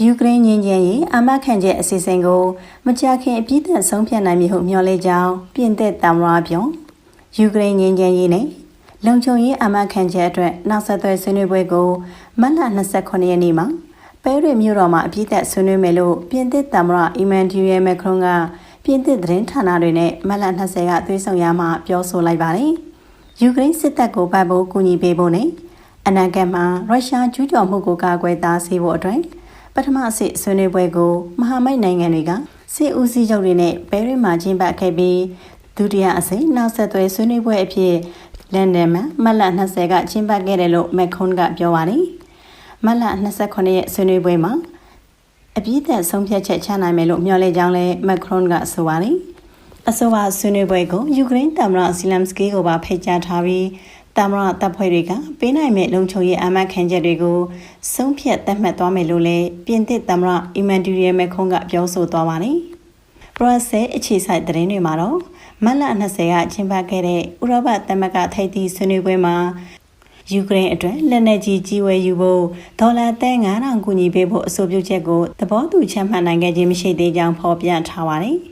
ယူကရိန်းငင်းချင်ရေးအမတ်ခံချက်အစီအစဉ်ကိုမကြာခင်အပြည့်အစုံဆုံးဖြတ်နိုင်မည်ဟုမျှော်လင့်ကြောင်းပြင်သစ်တမ္မရာပြောယူကရိန်းငင်းချင်ရေးနဲ့လုံခြုံရေးအမတ်ခံချက်အတွက်နောက်ဆက်တွဲဆွေးနွေးပွဲကိုမတ်လ29ရက်နေ့မှာပဲရစ်မြို့တော်မှာအပြည့်အစုံဆွေးနွေးမယ်လို့ပြင်သစ်တမ္မရာအီမန်ဒူရဲမက်ခရွန်ကပြင်သစ်သတင်းဌာနတွေနဲ့မတ်လ20ကသွေးဆောင်ရမှပြောဆိုလိုက်ပါတယ်ယူကရိန်းစစ်တပ်ကိုပတ်ဖို့ကူညီပေးဖို့နဲ့အနာဂတ်မှာရုရှားကျူးကျော်မှုကိုကာကွယ်တားဆီးဖို့အတွက် ပထမအဆင့်ဆွေးနွေးပွဲကိုမဟာမိတ်နိုင်ငံတွေကစစ်ဦးစီးချုပ်တွေနဲ့ပဲရစ်မှာကျင်းပခဲ့ပြီးဒုတိယအဆင့်နောက်ဆက်တွဲဆွေးနွေးပွဲအဖြစ်လန်ဒန်မှာမတ်လ20ကကျင်းပခဲ့တယ်လို့မက်ခွန်ကပြောပါတယ်။မတ်လ29ရက်ဆွေးနွေးပွဲမှာအပြည့်သက်ဆုံးဖြတ်ချက်ချနိုင်မယ်လို့မျှော်လင့်ကြောင်းလည်းမက်ခရွန်ကဆိုပါတယ်။အဆိုပါဆွေးနွေးပွဲကိုယူကရိန်းသမ္မတဇီလမ်စကီကိုပါဖိတ်ကြားထားပြီး တမရတပ်ဖွဲ့တွေကပေးနိုင်မဲ့လုံခြုံရေးအမတ်ခံချက်တွေကိုဆုံးဖြတ်သတ်မှတ်သွားမယ်လို့လည်းပြင်သစ်တမရအီမန်ဒူရီယမခွန်ကပြောဆိုသွားပါတယ်။ပရိုဆယ်အခြေဆိုင်သတင်းတွေမှာတော့မတ်လ20ကကျင်းပခဲ့တဲ့ဥရောပသမဂ္ဂထိပ်သီးဆွေးနွေးပွဲမှာယူကရိန်းအတွက်လက်နက်ကြီးကြီးဝယ်ယူဖို့ဒေါ်လာသန်း9000ကူညီပေးဖို့အဆိုပြုချက်ကိုသဘောတူချမှတ်နိုင်ခဲ့ခြင်းမရှိသေးကြောင်းဖော်ပြထားပါတယ်။